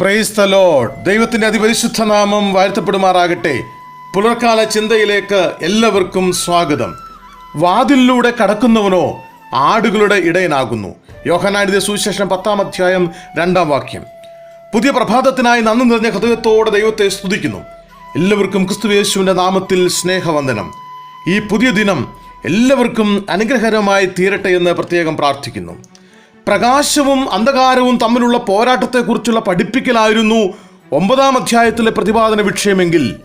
Praise the load ദൈവത്തിന്റെ അതിപരിശുദ്ധ നാമം വാഴ്ത്തപ്പെടുമാറാകട്ടെ. പുലർക്കാല ചിന്തയിലേക്ക് എല്ലാവർക്കും സ്വാഗതം. വാതിലിലൂടെ കടക്കുന്നവനോ ആടുകളുടെ ഇടയനാകുന്നു. യോഹനാനിത സുവിശേഷം പത്താം അധ്യായം രണ്ടാം വാക്യം. പുതിയ പ്രഭാതത്തിനായി നന്ദി നിറഞ്ഞ ഹൃദയത്തോടെ ദൈവത്തെ സ്തുതിക്കുന്നു. എല്ലാവർക്കും ക്രിസ്തുയേശുവിന്റെ നാമത്തിൽ സ്നേഹവന്ദനം. ഈ പുതിയ ദിനം എല്ലാവർക്കും അനുഗ്രഹകരമായി തീരട്ടെ എന്ന് പ്രത്യേകം പ്രാർത്ഥിക്കുന്നു. പ്രകാശവും അന്ധകാരവും തമ്മിലുള്ള പോരാട്ടത്തെക്കുറിച്ചുള്ള പഠിപ്പിക്കലായിരുന്നു ഒമ്പതാം അധ്യായത്തിലെ പ്രതിപാദന വിഷയമെങ്കിൽ.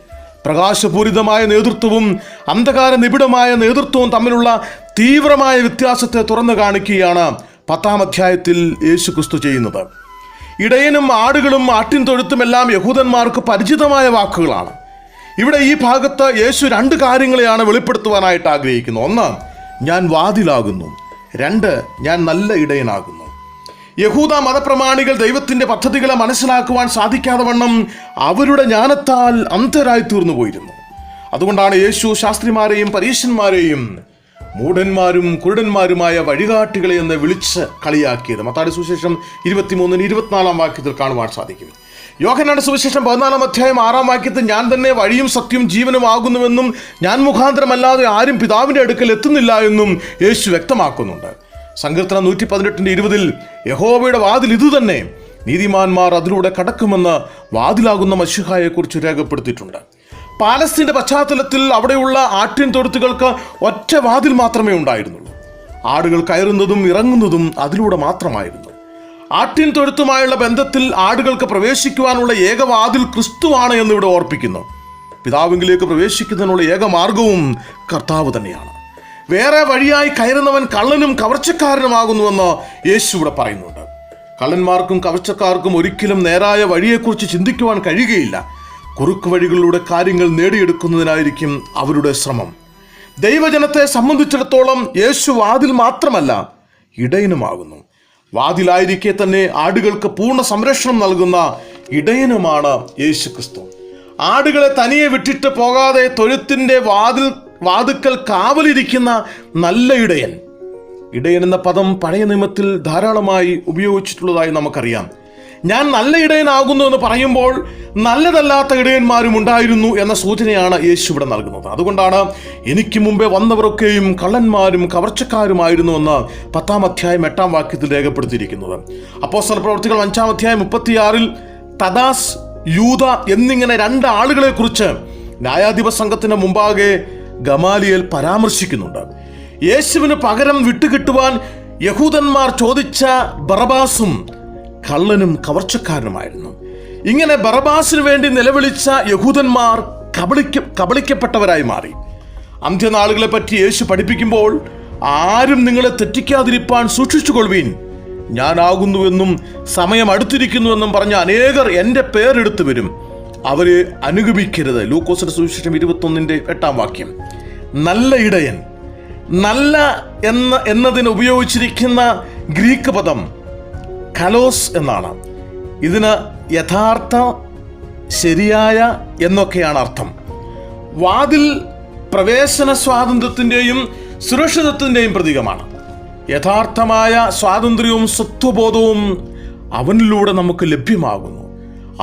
പ്രകാശപൂരിതമായ നേതൃത്വവും അന്ധകാര നിബിഡമായ നേതൃത്വവും തമ്മിലുള്ള തീവ്രമായ വ്യത്യാസത്തെ തുറന്നു കാണിക്കുകയാണ് പത്താം അധ്യായത്തിൽ യേശു ക്രിസ്തു ചെയ്യുന്നത്. ഇടയനും ആടുകളും ആട്ടിൻ തൊഴുത്തുമെല്ലാം യഹൂദന്മാർക്ക് പരിചിതമായ വാക്കുകളാണ്. ഇവിടെ ഈ ഭാഗത്ത് യേശു രണ്ട് കാര്യങ്ങളെയാണ് വെളിപ്പെടുത്തുവാനായിട്ട് ആഗ്രഹിക്കുന്നത്. ഒന്ന് ഞാൻ വാതിലാകുന്നു. രണ്ട് ഞാൻ നല്ല ഇടയനാകുന്നു. യഹൂദ മതപ്രമാണികൾ ദൈവത്തിന്റെ പദ്ധതികളെ മനസ്സിലാക്കുവാൻ സാധിക്കാതെ വണ്ണം അവരുടെ ജ്ഞാനത്താൽ അന്ധരായി തീർന്നു പോയിരുന്നു അതുകൊണ്ടാണ് യേശു ശാസ്ത്രിമാരെയും പരീശന്മാരെയും മൂഢന്മാരും കുരുടന്മാരുമായ വഴികാട്ടികളെ എന്ന് വിളിച്ച് കളിയാക്കിയത്. മത്താടി സുശേഷം ഇരുപത്തിമൂന്നിന് ഇരുപത്തിനാലാം വാക്യത്തിൽ കാണുവാൻ സാധിക്കും. യോഹനാട് സുവിശേഷം പതിനാലാം അധ്യായം ആറാം വാക്യത്തിൽ ഞാൻ തന്നെ വഴിയും സത്യവും ജീവനും ആകുന്നുവെന്നും ഞാൻ മുഖാന്തരമല്ലാതെ ആരും പിതാവിന്റെ അടുക്കൽ എത്തുന്നില്ല എന്നും യേശു വ്യക്തമാക്കുന്നുണ്ട്. സങ്കീർത്തനം നൂറ്റി പതിനെട്ടിന്റെ ഇരുപതിൽ യഹോവയുടെ വാതിൽ ഇതുതന്നെ നീതിമാന്മാർ അതിലൂടെ കടക്കുമെന്ന് വാതിലാകുന്ന മഷിഹായെക്കുറിച്ച് രേഖപ്പെടുത്തിയിട്ടുണ്ട്. പാലസ്തീന്റെ പശ്ചാത്തലത്തിൽ അവിടെയുള്ള ആട്ടിൻ തൊഴുത്തുകൾക്ക് ഒറ്റ വാതിൽ മാത്രമേ ഉണ്ടായിരുന്നുള്ളൂ. ആടുകൾ കയറുന്നതും ഇറങ്ങുന്നതും അതിലൂടെ മാത്രമായിരുന്നു. ആട്ടിൻ തൊഴുത്തുമായുള്ള ബന്ധത്തിൽ ആടുകൾക്ക് പ്രവേശിക്കുവാനുള്ള ഏകവാതിൽ ക്രിസ്തുവാണ് എന്ന് ഇവിടെ ഓർപ്പിക്കുന്നു. പിതാവിങ്കിലേക്ക് പ്രവേശിക്കുന്നതിനുള്ള ഏക മാർഗവും കർത്താവ് തന്നെയാണ്. വേറെ വഴിയായി കയറുന്നവൻ കള്ളനും കവർച്ചക്കാരനുമാകുന്നുവെന്ന് യേശു ഇവിടെ പറയുന്നുണ്ട്. കള്ളന്മാർക്കും കവർച്ചക്കാർക്കും ഒരിക്കലും നേരായ വഴിയെക്കുറിച്ച് ചിന്തിക്കുവാൻ കഴിയുകയില്ല. കുറുക്ക് വഴികളിലൂടെ കാര്യങ്ങൾ നേടിയെടുക്കുന്നതിനായിരിക്കും അവരുടെ ശ്രമം. ദൈവജനത്തെ സംബന്ധിച്ചിടത്തോളം യേശു വാതിൽ മാത്രമല്ല ഇടയനുമാകുന്നു. വാതിലായിരിക്കെ തന്നെ ആടുകൾക്ക് പൂർണ സംരക്ഷണം നൽകുന്ന ഇടയനുമാണ് യേശു ക്രിസ്തു ആടുകളെ തനിയെ വിട്ടിട്ട് പോകാതെ തൊഴുത്തിന്റെ വാതിൽ വാതുക്കൽ കാവലിരിക്കുന്ന നല്ല ഇടയൻ. ഇടയൻ എന്ന പദം പഴയ നിയമത്തിൽ ധാരാളമായി ഉപയോഗിച്ചിട്ടുള്ളതായി നമുക്കറിയാം. ഞാൻ നല്ല ഇടയനാകുന്നു എന്ന് പറയുമ്പോൾ നല്ലതല്ലാത്ത ഇടയന്മാരും ഉണ്ടായിരുന്നു എന്ന സൂചനയാണ് യേശു ഇവിടെ നൽകുന്നത്. അതുകൊണ്ടാണ് എനിക്ക് മുമ്പേ വന്നവരൊക്കെയും കള്ളന്മാരും കവർച്ചക്കാരുമായിരുന്നു എന്ന് പത്താം അധ്യായം എട്ടാം വാക്യത്തിൽ രേഖപ്പെടുത്തിയിരിക്കുന്നത്. അപ്പോൾ പ്രവർത്തികൾ അഞ്ചാം അധ്യായം മുപ്പത്തിയാറിൽ തദാസ് യൂത എന്നിങ്ങനെ രണ്ട് ആളുകളെ കുറിച്ച് ന്യായാധിപ സംഘത്തിന് മുമ്പാകെ ഗമാലിയൽ പരാമർശിക്കുന്നുണ്ട്. യേശുവിന് പകരം വിട്ടുകിട്ടുവാൻ യഹൂദന്മാർ ചോദിച്ച ബറബാസും കള്ളനും കവർച്ചക്കാരനുമായിരുന്നു. ഇങ്ങനെ ബറബാസിനു വേണ്ടി നിലവിളിച്ച യഹൂദന്മാർ കബളിക്ക കബളിക്കപ്പെട്ടവരായി മാറി. അന്ത്യനാളുകളെ പറ്റി യേശു പഠിപ്പിക്കുമ്പോൾ ആരും നിങ്ങളെ തെറ്റിക്കാതിരിപ്പാൻ സൂക്ഷിച്ചുകൊള്ളുവീൻ. ഞാനാകുന്നുവെന്നും സമയം അടുത്തിരിക്കുന്നുവെന്നും പറഞ്ഞ അനേകർ എന്റെ പേരെടുത്തു വരും. അവരെ അനുഗമിക്കരുത്. ലൂക്കോസിന്റെ സുവിശേഷം ഇരുപത്തൊന്നിന്റെ എട്ടാം വാക്യം. നല്ല ഇടയൻ നല്ല എന്ന എന്നതിന് ഉപയോഗിച്ചിരിക്കുന്ന ഗ്രീക്ക് പദം കലോസ് എന്നാണ്. ഇതിന് യഥാർത്ഥ ശരിയായ എന്നൊക്കെയാണ് അർത്ഥം. വാതിൽ പ്രവേശന സ്വാതന്ത്ര്യത്തിന്റെയും സുരക്ഷിതത്വത്തിന്റെയും പ്രതീകമാണ്. യഥാർത്ഥമായ സ്വാതന്ത്ര്യവും സ്വത്വബോധവും അവനിലൂടെ നമുക്ക് ലഭ്യമാകുന്നു.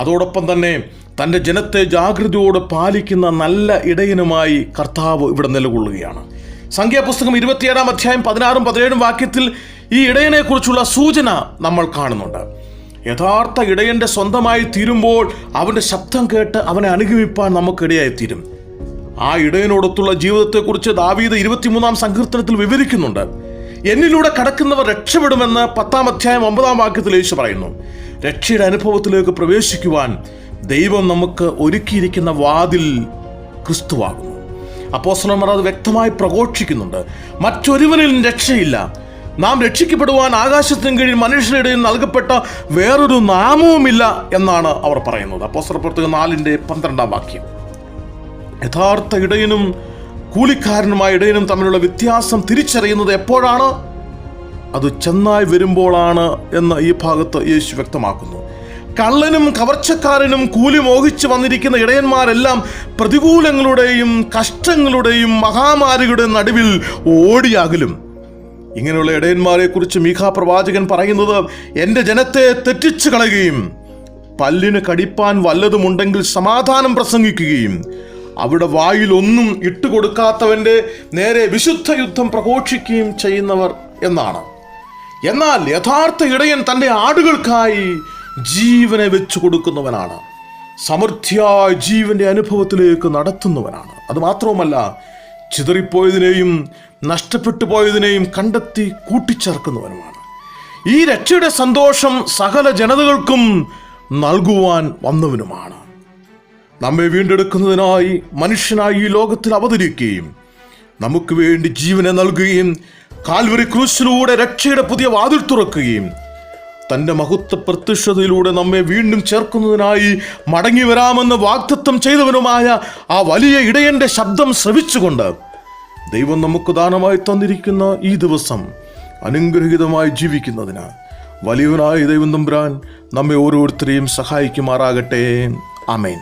അതോടൊപ്പം തന്നെ തന്റെ ജനത്തെ ജാഗ്രതയോടെ പാലിക്കുന്ന നല്ല ഇടയനുമായി കർത്താവ് ഇവിടെ നിലകൊള്ളുകയാണ്. സംഖ്യാപുസ്തകം ഇരുപത്തിയേഴാം അധ്യായം പതിനാറും പതിനേഴും വാക്യത്തിൽ ഈ ഇടയനെക്കുറിച്ചുള്ള സൂചന നമ്മൾ കാണുന്നുണ്ട്. യഥാർത്ഥ ഇടയന്റെ സ്വന്തമായി തീരുമ്പോൾ അവന്റെ ശബ്ദം കേട്ട് അവനെ അനുഗമിപ്പാൻ നമുക്കിടയായി തീരും ആ ഇടയനോടൊത്തുള്ള ജീവിതത്തെക്കുറിച്ച് ദാവീദ് ഇരുപത്തിമൂന്നാം സങ്കീർത്തനത്തിൽ വിവരിക്കുന്നുണ്ട്. എന്നിലൂടെ കടക്കുന്നവർ രക്ഷപ്പെടുമെന്ന് പത്താം അധ്യായം ഒമ്പതാം വാക്യത്തിൽ യേശു പറയുന്നു. രക്ഷയുടെ അനുഭവത്തിലേക്ക് പ്രവേശിക്കുവാൻ ദൈവം നമുക്ക് ഒരുക്കിയിരിക്കുന്ന വാതിൽ ക്രിസ്തുവാകുന്നു. അപ്പോസ്ലന്മാർ അത് വ്യക്തമായി പ്രഘോഷിക്കുന്നുണ്ട്. മറ്റൊരുവനിലും രക്ഷയില്ല. നാം രക്ഷിക്കപ്പെടുവാൻ ആകാശത്തിന് കീഴിൽ മനുഷ്യരുടെ നൽകപ്പെട്ട വേറൊരു നാമവുമില്ല എന്നാണ് അവർ പറയുന്നത്. അപ്പോസ്തലപ്പുറത്ത് നാലിന്റെ പന്ത്രണ്ടാം വാക്യം. യഥാർത്ഥ ഇടയനും കൂലിക്കാരനുമായ ഇടയനും തമ്മിലുള്ള വ്യത്യാസം തിരിച്ചറിയുന്നത് എപ്പോഴാണ്? അത് ചെന്നായി വരുമ്പോഴാണ് എന്ന് ഈ ഭാഗത്ത് യേശു വ്യക്തമാക്കുന്നു. കള്ളനും കവർച്ചക്കാരനും കൂലി മോഹിച്ചു വന്നിരിക്കുന്ന ഇടയന്മാരെല്ലാം പ്രതികൂലങ്ങളുടെയും കഷ്ടങ്ങളുടെയും മഹാമാരികളുടെയും നടുവിൽ ഓടിയാകലും. ഇങ്ങനെയുള്ള ഇടയന്മാരെ കുറിച്ച് മീഖാ പ്രവാചകൻ പറയുന്നത് എന്റെ ജനത്തെ തെറ്റിച്ചു കളയുകയും പല്ലിന് കടിപ്പാൻ വല്ലതുമുണ്ടെങ്കിൽ സമാധാനം പ്രസംഗിക്കുകയും അവിടെ വായിൽ ഒന്നും ഇട്ടുകൊടുക്കാത്തവന്റെ നേരെ വിശുദ്ധ യുദ്ധം പ്രഘോഷിക്കുകയും ചെയ്യുന്നവർ എന്നാണ്. എന്നാൽ യഥാർത്ഥ ഇടയൻ തന്റെ ആടുകൾക്കായി ജീവനെ വെച്ചു കൊടുക്കുന്നവനാണ്. സമൃദ്ധിയായ ജീവന്റെ അനുഭവത്തിലേക്ക് നടത്തുന്നവനാണ്. അത് മാത്രവുമല്ല ചിതറിപ്പോയതിനെയും നഷ്ടപ്പെട്ടു പോയതിനെയും കണ്ടെത്തി കൂട്ടിച്ചേർക്കുന്നവനുമാണ്. ഈ രക്ഷയുടെ സന്തോഷം സകല ജനതകൾക്കും നൽകുവാൻ വന്നവനുമാണ്. നമ്മെ വീണ്ടെടുക്കുന്നതിനായി മനുഷ്യനായി ഈ ലോകത്തിൽ അവതരിക്കുകയും നമുക്ക് വേണ്ടി ജീവനെ നൽകുകയും കാൽവരി ക്രൂശിലൂടെ രക്ഷയുടെ പുതിയ വാതിൽ തുറക്കുകയും തന്റെ മഹത്വ പ്രത്യക്ഷതയിലൂടെ നമ്മെ വീണ്ടും ചേർക്കുന്നതിനായി മടങ്ങി വരാമെന്ന് വാഗ്ദത്തം ചെയ്തവനുമായ ആ വലിയ ഇടയന്റെ ശബ്ദം ശ്രവിച്ചുകൊണ്ട് ദൈവം നമുക്ക് ദാനമായി തന്നിരിക്കുന്ന ഈ ദിവസം അനുഗ്രഹീതമായി ജീവിക്കുന്നതിന് വലിയവനായ ദൈവം തമ്പുരാൻ നമ്മെ ഓരോരുത്തരെയും സഹായിക്കുമാറാകട്ടെ. അമേൻ